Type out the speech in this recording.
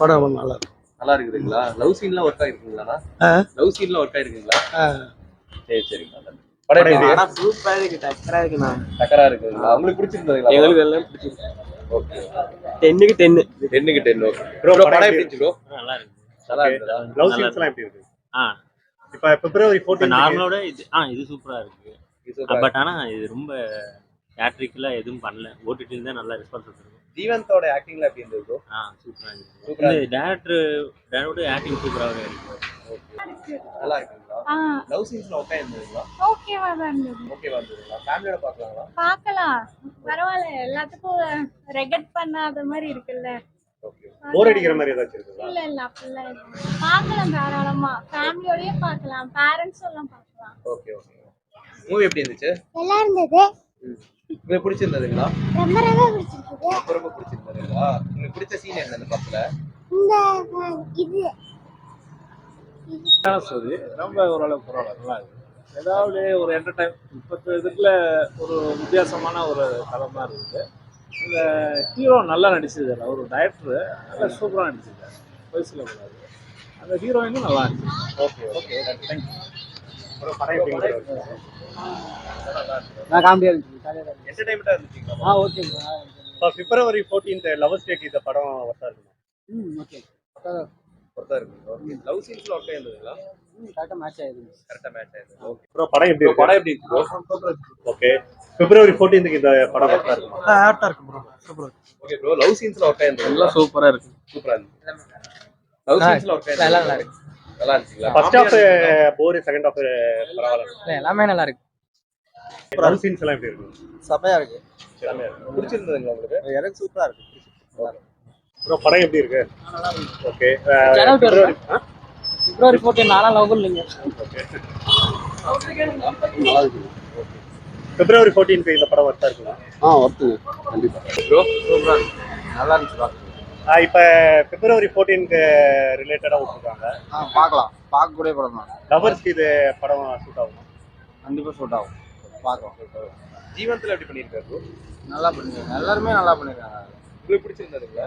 படம் நல்லா இருக்கு. நல்லா இருக்குதுங்களா? லவ் சீன்லாம் ஒர்க் ஆயிருக்குங்களாண்ணா ஆ, லவ் சீன்லாம் ஒர்க் ஆயிருக்குங்களா. சரி சரிங்கண்ணா படம் இருக்கு? சூப்பரா இருக்கு டக்கரா இருக்குண்ணா டக்கரா இருக்குதுங்களா உங்களுக்கு பிடிச்சிருந்ததுங்களா எங்களுக்கு எல்லாம் பிடிச்சிருக்கு. ஓகே டென்னுக்கு டென்னு டென்னுக்கு டென் ஓகே ப்ரோ படம் எப்படி இருந்துச்சு ப்ரோ நல்லா இருக்கு. நல்லா இருக்குதா லவ் சீன்ஸ்லாம் எப்படி இருக்கு? ஆ. இப்ப பிப்ரவரி இப்போ 14 நார்மலோட இது ஆ இது சூப்பரா இருக்கு. பட் ஆனா இது ரொம்ப தேட்ரிக்கெல்லாம் எதுவும் பண்ணல. ஓடிடியில் தான் நல்லா ரெஸ்பான்ஸ் கொடுத்துருக்கு ஜீவந்தோட ஆக்டிங்ல எப்படி இருந்தது ப்ரோ ஆ சூப்பரா இருக்கு சூப்பரா டேரக்டர் டேரக்டரோட ஆக்டிங் சூப்பராகவே இருக்கு. நல்லா இருக்குங்களா லவ் சீன்ஸ்ல ஓகேவா தான் இருந்தது. ஓகே வந்ததுங்களா ஃபேமிலியோட பார்க்கலாங்களா? பார்க்கலாம். பரவாயில்ல எல்லாத்துக்கும் ரெகட் பண்ணாத மாதிரி இருக்குல்ல. ஓகே போர் அடிக்கிற மாதிரி ஏதாச்சும் இல்ல இல்ல அப்படிலாம் பார்க்கலாம் தாராளமா. ஃபேமிலியோடயே பார்க்கலாம். பேரண்ட்ஸ் எல்லாம் பார்க்கலாம். ஓகே ஓகே மூவி எப்படி இருந்துச்சு? நல்லா இருந்தது. உங்களுக்கு பிடிச்சிருந்ததுங்களா? ரொம்ப ரொம்ப பிடிச்சிருக்குது ரொம்ப ரொம்ப பிடிச்சிருந்ததுங்களா? உங்களுக்கு பிடிச்ச சீன் என்ன இந்த படத்துல? இந்த இது. ஸ்டோரி ரொம்ப ஓரளவுக்கு பரவாயில்ல நல்லா இருக்கு. ஏதாவது ஒரு என்டர்டைன் இப்போத்த இதுக்குள்ள ஒரு வித்தியாசமான ஒரு தான் இருக்குது இந்த ஹீரோ நல்லா நடிச்சிருக்காரு அவர் டைரக்டர் நல்லா சூப்பராக நடிச்சிருக்காரு. போய் சொல்லக்கூடாது. அந்த ஹீரோயினும் நல்லா இருந்துச்சு ஓகே ஓகே தேங்க்யூ ப்ரோ படம் எப்படி இருக்கு நான் காமெடியா இருக்கு என்டர்டைன்மெண்டா இருந்துச்சுங்களா? ஆ ஓகே இப்போ பிப்ரவரி 14th லவர்ஸ் டேக்கு இந்த படம் ஒர்த்தா இருக்குமா? ம் ஓகே பொறுத்தா இருக்குங்களா ஓகே லவ் சீன்ஸ்ல ஒர்க் ஆயிருந்ததுங்களா கரெக்டாக மேட்ச் ஆயிடுச்சு கரெக்டா மேட்ச் ஆயிருந்தது ஓகே ப்ரோ படம் எப்படி இருக்கு? படம் எப்படி இருக்கு? ப்ரோ ஓகே பிப்ரவரி 14th இந்த படம் ஒர்த்தா இருக்குமா? ஆப்டா இருக்கு ப்ரோ சூப்பரா இருக்கு. ஓகே ப்ரோ லவ் சீன்ஸ்ல ஒர்க் ஆயிருந்தது எல்லாம் சூப்பரா இருக்கு. சூப்பரா இருந்துச்சு. லவ் சீன்ஸ்ல ஒர்க் ஆயிருந்தது நல்லா இருக்கு. நல்லா இருந்துச்சுங்களா? First half bore second half பரவாயில்ல. எல்லாமே நல்லா இருக்கு. லவ் சீன்ஸ் எல்லாம் எப்படி இருக்கு? செமையா இருக்கு. எல்லாமே பிடிச்சிருந்ததுங்களா உங்களுக்கு? எனக்கு சூப்பரா இருக்கு. ப்ரோ படம் எப்படி இருக்கு? ஓகே பிப்ரவரி பிப்ரவரி ஃபோர்டீன் நாலாம் லவ் இல்லைங்க. பிப்ரவரி 14th இந்த படம் ஒர்த்தா இருக்குமா ஆ ஒர்த்து கண்டிப்பா. ப்ரோ நல்லா இருந்துச்சு இப்ப பிப்ரவரி 14th ரிலேட்டடா விட்டுருக்காங்க. ஆ பார்க்கலாம். பார்க்கக்கூடிய படம் தான். லவர்ஸ்க்கு இது படம் சூட் ஆகுமா? கண்டிப்பாக சூட் ஆகும். பார்க்கலாம். ஜீவன்த்துல எப்படி பண்ணிருக்காரு ப்ரோ நல்லா பண்ணிருக்காங்க எல்லாருமே நல்லா பண்ணிருக்காங்க உங்களுக்கு பிடிச்சிருந்ததுங்களா?